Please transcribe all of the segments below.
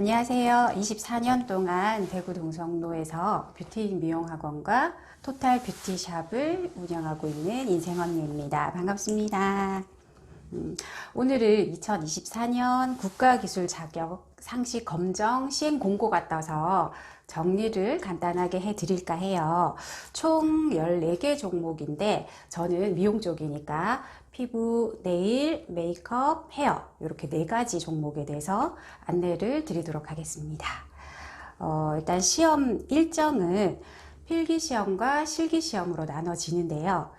안녕하세요. 24년 동안 대구 동성로에서 뷰티 미용학원과 토탈 뷰티샵을 운영하고 있는 인생언니입니다. 반갑습니다. 음, 오늘은 2024년 국가기술 자격 상시 검정 시행 공고가 떠서 정리를 간단하게 해 드릴까 해요. 총 14개 종목인데 저는 미용 쪽이니까 피부, 네일, 메이크업, 헤어 이렇게 네 가지 종목에 대해서 안내를 드리도록 하겠습니다. 어, 일단 시험 일정은 필기시험과 실기시험으로 나눠지는데요.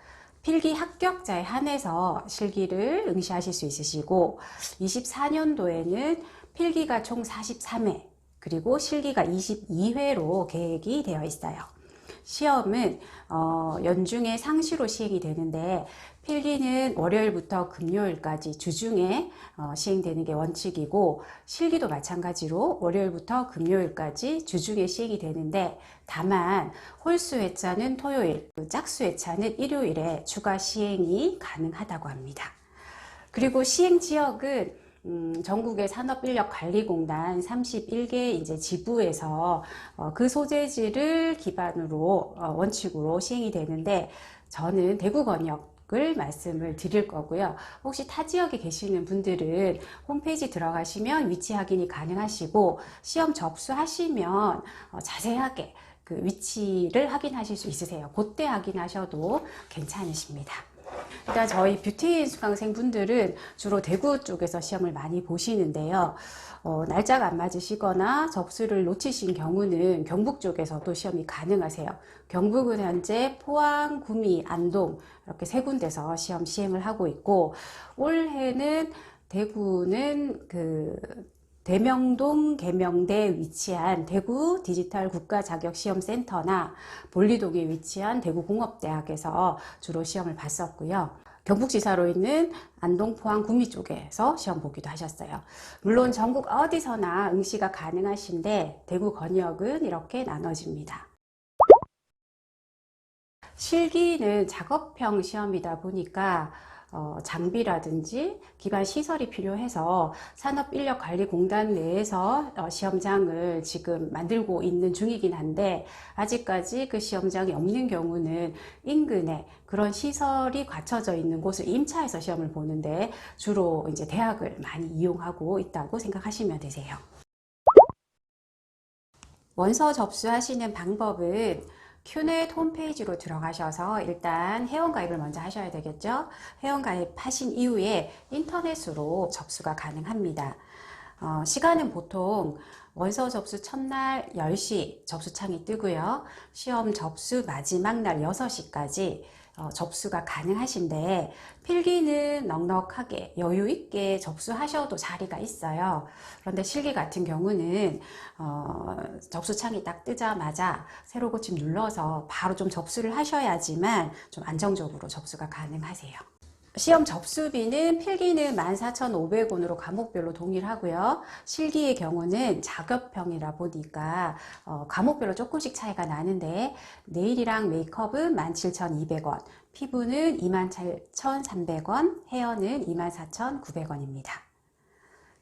필기 합격자에 한해서 실기를 응시하실 수 있으시고 24년도에는 필기가 총 43회 그리고 실기가 22회로 계획이 되어 있어요. 시험은 어, 연중에 상시로 시행이 되는데 필기는 월요일부터 금요일까지 주중에 어, 시행되는 게 원칙이고 실기도 마찬가지로 월요일부터 금요일까지 주중에 시행이 되는데 다만 홀수 회차는 토요일, 짝수 회차는 일요일에 추가 시행이 가능하다고 합니다. 그리고 시행 지역은 음, 전국의 산업인력관리공단 31개 이제 지부에서 어, 그 소재지를 기반으로 어, 원칙으로 시행이 되는데 저는 대구 권역 을 말씀을 드릴 거고요. 혹시 타 지역에 계시는 분들은 홈페이지 들어가시면 위치 확인이 가능하시고 시험 접수하시면 어, 자세하게 그 위치를 확인하실 수 있으세요. 그때 확인하셔도 괜찮으십니다. 일단 저희 뷰티 수강생 분들은 주로 대구 쪽에서 시험을 많이 보시는데요. 어, 날짜가 안 맞으시거나 접수를 놓치신 경우는 경북 쪽에서도 시험이 가능하세요. 경북은 현재 포항, 구미, 안동 이렇게 세 군데서 시험 시행을 하고 있고 올해는 대구는 그 대명동 계명대에 위치한 대구 디지털 국가 자격 시험 센터나 볼리동에 위치한 대구공업대학에서 주로 시험을 봤었고요. 경북지사로 있는 안동, 포항, 구미 쪽에서 시험 보기도 하셨어요. 물론 전국 어디서나 응시가 가능하신데 대구 권역은 이렇게 나눠집니다. 실기는 작업형 시험이다 보니까 어, 장비라든지 기반 시설이 필요해서 산업인력관리공단 내에서 어, 시험장을 지금 만들고 있는 중이긴 한데 아직까지 그 시험장이 없는 경우는 인근에 그런 시설이 갖춰져 있는 곳을 임차해서 시험을 보는데 주로 이제 대학을 많이 이용하고 있다고 생각하시면 되세요. 원서 접수하시는 방법은 큐넷 홈페이지로 들어가셔서 일단 회원가입을 먼저 하셔야 되겠죠. 회원가입 하신 이후에 인터넷으로 접수가 가능합니다. 어, 시간은 보통 원서 접수 첫날 10시 접수창이 뜨고요. 시험 접수 마지막 날 6시까지 어, 접수가 가능하신데 필기는 넉넉하게 여유 있게 접수하셔도 자리가 있어요. 그런데 실기 같은 경우는 어, 접수창이 딱 뜨자마자 새로 고침 눌러서 바로 좀 접수를 하셔야지만 좀 안정적으로 접수가 가능하세요. 시험 접수비는 필기는 14,500원으로 과목별로 동일하고요. 실기의 경우는 작업형이라 보니까 어, 과목별로 조금씩 차이가 나는데 네일이랑 메이크업은 17,200원, 피부는 27,300원, 헤어는 24,900원입니다.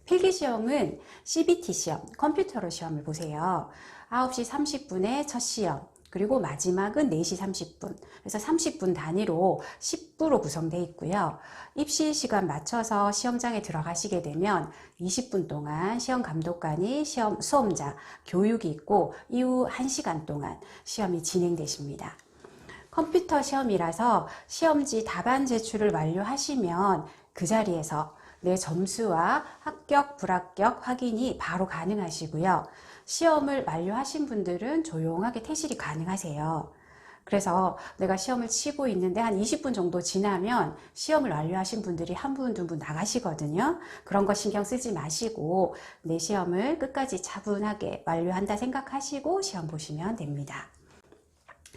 필기 시험은 CBT 시험, 컴퓨터로 시험을 보세요. 9시 30분에 첫 시험, 그리고 마지막은 4시 30분. 그래서 30분 단위로 10부로 구성되어 있고요. 입시 시간 맞춰서 시험장에 들어가시게 되면 20분 동안 시험 감독관이 시험 수험자 교육이 있고 이후 1시간 동안 시험이 진행되십니다. 컴퓨터 시험이라서 시험지 답안 제출을 완료하시면 그 자리에서 내 점수와 합격, 불합격 확인이 바로 가능하시고요. 시험을 만료하신 분들은 조용하게 퇴실이 가능하세요. 그래서 내가 시험을 치고 있는데 한 20분 정도 지나면 시험을 완료하신 분들이 한 분, 두분 나가시거든요. 그런 거 신경 쓰지 마시고 내 시험을 끝까지 차분하게 완료한다 생각하시고 시험 보시면 됩니다.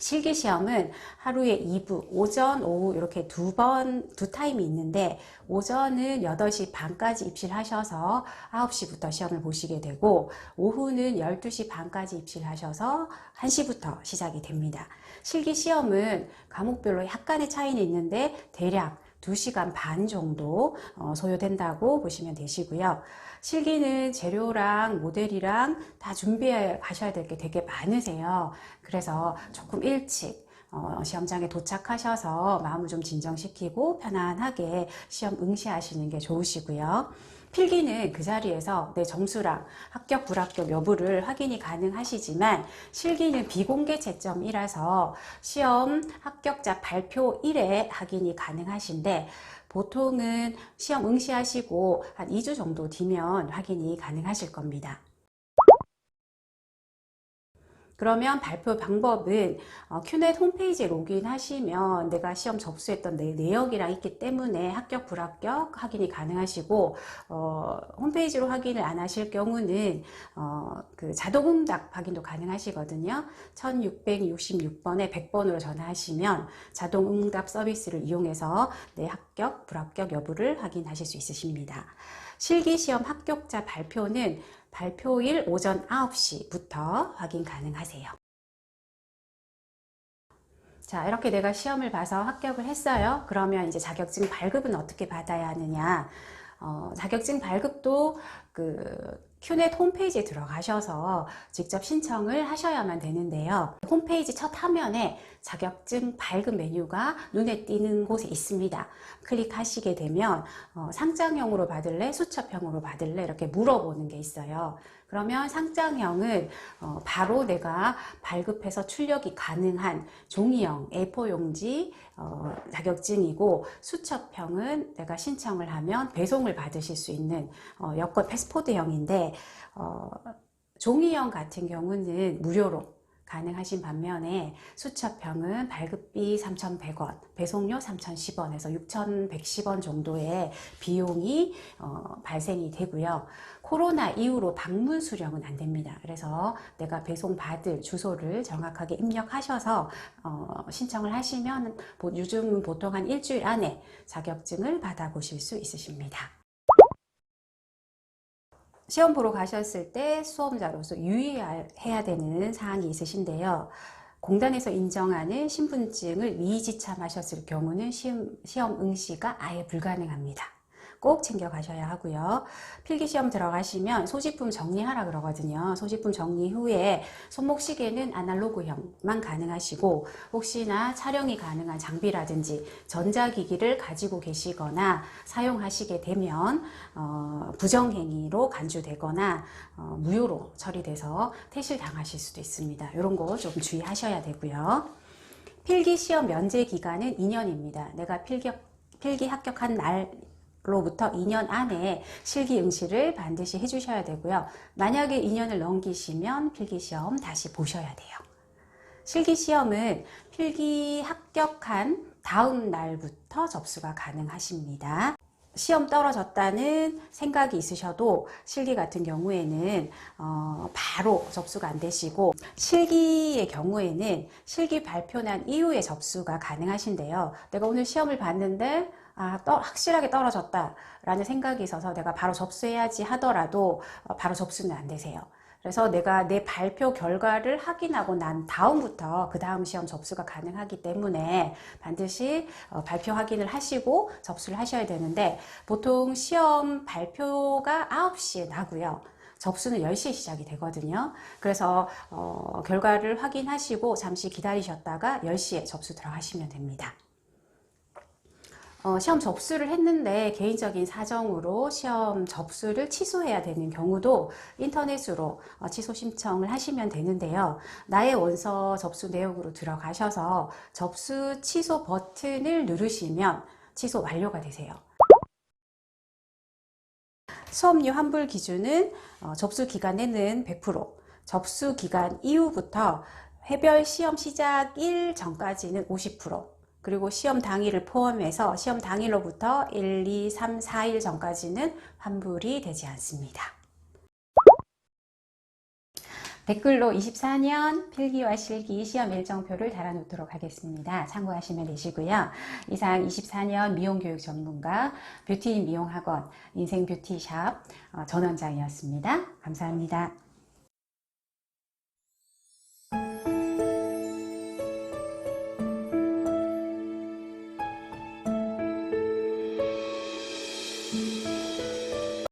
실기시험은 하루에 2부, 오전, 오후 이렇게 두 번, 두 타임이 있는데 오전은 8시 반까지 입실 하셔서 9시부터 시험을 보시게 되고 오후는 12시 반까지 입실 하셔서 1시부터 시작이 됩니다. 실기시험은 과목별로 약간의 차이는 있는데 대략 2시간 반 정도 어, 소요된다고 보시면 되시고요. 실기는 재료랑 모델이랑 다 준비해 가셔야 될 게 되게 많으세요. 그래서 조금 일찍 어, 시험장에 도착하셔서 마음을 좀 진정시키고 편안하게 시험 응시하시는 게 좋으시고요. 필기는 그 자리에서 내 점수랑 합격, 불합격 여부를 확인이 가능하시지만 실기는 비공개 채점이라서 시험 합격자 발표 일에 확인이 가능하신데 보통은 시험 응시하시고 한 2주 정도 뒤면 확인이 가능하실 겁니다. 그러면 발표 방법은 어, 큐넷 홈페이지에 로그인하시면 내가 시험 접수했던 내 내역이랑 있기 때문에 합격 불합격 확인이 가능하시고 어, 홈페이지로 확인을 안 하실 경우는 어, 그 자동응답 확인도 가능하시거든요. 1666번에 100번으로 전화하시면 자동응답 서비스를 이용해서 내 합격 불합격 여부를 확인하실 수 있으십니다. 실기시험 합격자 발표는 발표일 오전 9시부터 확인 가능하세요. 자, 이렇게 내가 시험을 봐서 합격을 했어요. 그러면 이제 자격증 발급은 어떻게 받아야 하느냐? 어, 자격증 발급도 그 큐넷 홈페이지에 들어가셔서 직접 신청을 하셔야만 되는데요. 홈페이지 첫 화면에 자격증 발급 메뉴가 눈에 띄는 곳에 있습니다. 클릭하시게 되면 어, 상장형으로 받을래? 수첩형으로 받을래? 이렇게 물어보는 게 있어요. 그러면 상장형은 어, 바로 내가 발급해서 출력이 가능한 종이형 A4 용지 어, 자격증이고 수첩형은 내가 신청을 하면 배송을 받으실 수 있는 어, 여권 패스포드형인데 어, 종이형 같은 경우는 무료로 가능하신 반면에 수첩형은 발급비 3,100원, 배송료 3,010원에서 6,110원 정도의 비용이 어, 발생이 되고요. 코로나 이후로 방문 수령은 안 됩니다. 그래서 내가 배송 받을 주소를 정확하게 입력하셔서 어, 신청을 하시면 요즘은 보통 한 일주일 안에 자격증을 받아보실 수 있으십니다. 시험 보러 가셨을 때 수험자로서 유의해야 되는 사항이 있으신데요. 공단에서 인정하는 신분증을 미지참하셨을 경우는 시험, 응시가 아예 불가능합니다. 꼭 챙겨 가셔야 하고요. 필기시험 들어가시면 소지품 정리하라 그러거든요. 소지품 정리 후에 손목시계는 아날로그형만 가능하시고 혹시나 촬영이 가능한 장비라든지 전자기기를 가지고 계시거나 사용하시게 되면 어, 부정행위로 간주되거나 어, 무효로 처리돼서 퇴실 당하실 수도 있습니다. 이런 거 좀 주의하셔야 되고요. 필기 시험 면제 기간은 2년입니다. 내가 필기, 필기 합격한 날 로부터 2년 안에 실기 응시를 반드시 해주셔야 되고요. 만약에 2년을 넘기시면 필기시험 다시 보셔야 돼요. 실기시험은 필기 합격한 다음 날부터 접수가 가능하십니다. 시험 떨어졌다는 생각이 있으셔도 실기 같은 경우에는 어, 바로 접수가 안 되시고 실기의 경우에는 실기 발표 난 이후에 접수가 가능하신데요. 내가 오늘 시험을 봤는데 아, 떠, 확실하게 떨어졌다 라는 생각이 있어서 내가 바로 접수해야지 하더라도 어, 바로 접수는 안 되세요. 그래서 내가 내 발표 결과를 확인하고 난 다음부터 그 다음 시험 접수가 가능하기 때문에 반드시 어, 발표 확인을 하시고 접수를 하셔야 되는데 보통 시험 발표가 9시에 나고요. 접수는 10시에 시작이 되거든요. 그래서 어, 결과를 확인하시고 잠시 기다리셨다가 10시에 접수 들어가시면 됩니다. 어, 시험 접수를 했는데 개인적인 사정으로 시험 접수를 취소해야 되는 경우도 인터넷으로 어, 취소 신청을 하시면 되는데요. 나의 원서 접수 내역으로 들어가셔서 접수 취소 버튼을 누르시면 취소 완료가 되세요. 수업료 환불 기준은 어, 접수 기간에는 100%, 접수 기간 이후부터 해별 시험 시작 일 전까지는 50%, 그리고 시험 당일을 포함해서 시험 당일로부터 1, 2, 3, 4일 전까지는 환불이 되지 않습니다. 댓글로 24년 필기와 실기 시험 일정표를 달아놓도록 하겠습니다. 참고하시면 되시고요. 이상 24년 미용교육 전문가 뷰티 미용학원 인생 뷰티샵 어, 전원장이었습니다. 감사합니다.